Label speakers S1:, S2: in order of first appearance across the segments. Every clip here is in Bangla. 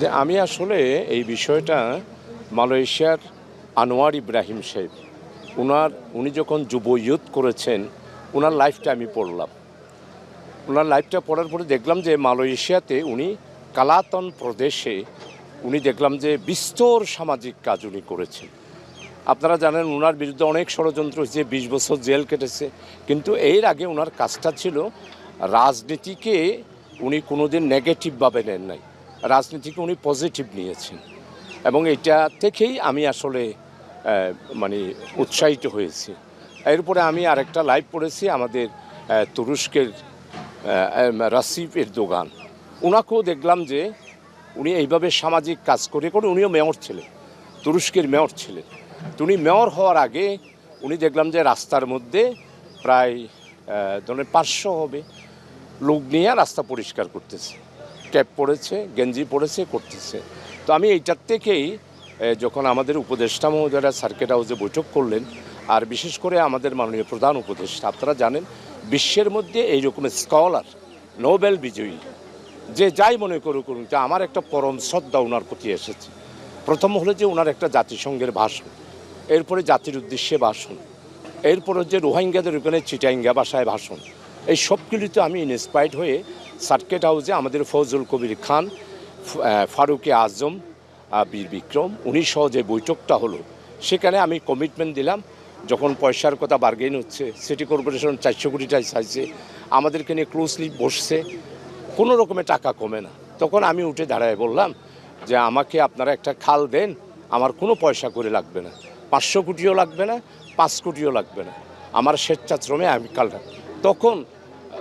S1: যে আমি আসলে এই বিষয়টা মালয়েশিয়ার আনোয়ার ইব্রাহিম সাহেব। ওনার উনি যখন যুব ইয়ুথ করেছেন ওনার লাইফটা আমি পড়লাম। ওনার লাইফটা পড়ার পরে দেখলাম যে মালয়েশিয়াতে উনি কালাতন প্রদেশে উনি দেখলাম যে বিস্তর সামাজিক কাজ উনি করেছেন। আপনারা জানেন ওনার বিরুদ্ধে অনেক ষড়যন্ত্র হয়েছে, বিশ বছর জেল কেটেছে। কিন্তু এর আগে ওনার কাজটা ছিল, রাজনীতিকে উনি কোনোদিন নেগেটিভভাবে নেন নাই। রাজনীতিকে উনি পজিটিভ নিয়েছেন। এবং এটা থেকেই আমি আসলে মানে উৎসাহিত হয়েছি। এরপরে আমি আরেকটা লাইভ পড়েছি আমাদের তুরস্কের রাসিফ এরদোগান ওনাকেও দেখলাম যে উনি এইভাবে সামাজিক কাজ করে করে উনিও মেয়র ছিলেন, তুরস্কের মেয়র ছিলেন। উনি মেয়র হওয়ার আগে উনি দেখলাম যে রাস্তার মধ্যে প্রায় ধরেন পাঁচশো হবে লোক নিয়ে রাস্তা পরিষ্কার করতেছে। ক্যাপ পরেছে গেঞ্জি পরেছে করতেছে। তো আমি এইটার থেকেই যখন আমাদের উপদেষ্টা মহোদয়রা সার্কিট হাউসে বৈঠক করলেন, আর বিশেষ করে আমাদের মাননীয় প্রধান উপদেষ্টা, আপনারা জানেন, বিশ্বের মধ্যে এই রকমের স্কলার নোবেল বিজয়ী, যে যাই মনে করুক করুন যে আমার একটা পরম শ্রদ্ধা ওনার প্রতি এসেছে। প্রথম হলো যে ওনার একটা জাতিসংঘের ভাষণ, এরপরে জাতির উদ্দেশ্যে ভাষণ, এরপর হচ্ছে রোহিঙ্গাদের ওখানে চিটাইঙ্গা ভাষায় ভাষণ। এই সবগুলিতে আমি ইন্সপায়ার্ড হয়ে সার্কিট হাউসে আমাদের ফজল কবির খান ফারুকে আজম বীর বিক্রম, উনি সহ যে বৈঠকটা হলো, সেখানে আমি কমিটমেন্ট দিলাম, যখন পয়সার কথা বার্গেন হচ্ছে সিটি কর্পোরেশন চারশো কোটি চাইছে, আমাদেরকে নিয়ে ক্লোজলি বসছে, কোনো রকমের টাকা কমে না। তখন আমি উঠে দাঁড়ায় বললাম যে, আমাকে আপনারা একটা খাল দেন, আমার কোনো পয়সা করে লাগবে না। পাঁচশো কোটিও লাগবে না, পাঁচ কোটিও লাগবে না। আমার স্বেচ্ছাশ্রমে আমি কালটা তখন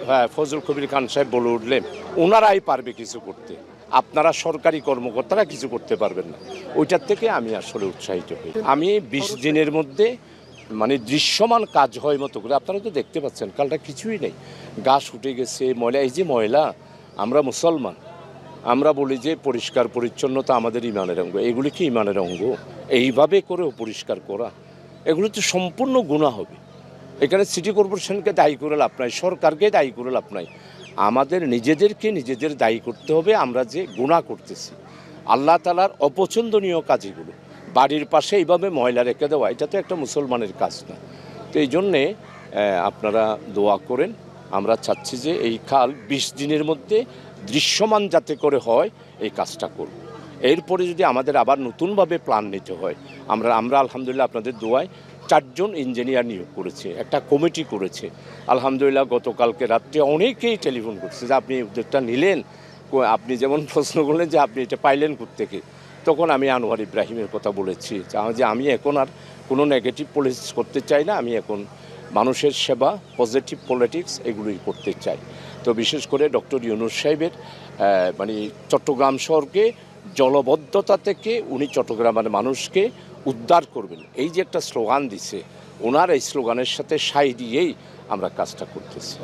S1: হ্যাঁ, ফজল কবির খান সাহেব বলে উঠলেন ওনারাই পারবে কিছু করতে। আপনারা সরকারি কর্মকর্তারা কিছু করতে পারবেন না। ওইটার থেকে আমি আসলে উৎসাহিত হই। আমি বিশ দিনের মধ্যে মানে দৃশ্যমান কাজ হয় মতো করে আপনারা তো দেখতে পাচ্ছেন কালটা কিছুই নেই। গাছ উঠে গেছে ময়লা এই যে ময়লা আমরা মুসলমান। আমরা বলি যে পরিষ্কার পরিচ্ছন্নতা আমাদের ইমানের অঙ্গ। এগুলি কি ইমানের অঙ্গ? এইভাবে করেও পরিষ্কার করা। এগুলো তো সম্পূর্ণ গুণা হবে। এখানে সিটি কর্পোরেশনকে দায়ী করে লাভ নাই, সরকারকে দায়ী করে লাভ নাই। আমাদের নিজেদেরকে নিজেদের দায়ী করতে হবে, আমরা যে গুণা করতেছি। আল্লাহ তালার অপছন্দনীয় কাজ এগুলো বাড়ির পাশে এইভাবে ময়লা রেখে দেওয়া, এটা তো একটা মুসলমানের কাজ না। তো এই জন্যে আপনারা দোয়া করেন, আমরা চাচ্ছি যে এই খাল বিশ দিনের মধ্যে দৃশ্যমান যাতে করে হয়, এই কাজটা করব। এরপরে যদি আমাদের আবার নতুনভাবে প্ল্যান নিতে হয়, আমরা আমরা আলহামদুলিল্লাহ আপনাদের দোয়ায় চারজন ইঞ্জিনিয়ার নিয়োগ করেছে, একটা কমিটি করেছে। আলহামদুলিল্লাহ, গতকালকে রাত্রে অনেকেই টেলিফোন করছে যে, আপনি উদ্যোগটা নিলেন? আপনি যেমন প্রশ্ন করলেন যে, আপনি এটা পাইলেন থেকে তখন আমি আনোয়ার ইব্রাহিমের কথা বলেছি, যে, আমি এখন আর কোনো নেগেটিভ পলিটিক্স করতে চাই না, আমি এখন মানুষের সেবা পজিটিভ পলিটিক্স এগুলোই করতে চাই। তো বিশেষ করে ডক্টর ইউনুস সাহেবের মানে চট্টগ্রাম শহরকে জলবদ্ধতা থেকে উনি চট্টগ্রামের মানুষকে উদ্ধার করবেন। এই যে একটা স্লোগান দিছে, ওনার এই স্লোগানের সাথে সাই দিয়েই আমরা কাজটা করতেছি।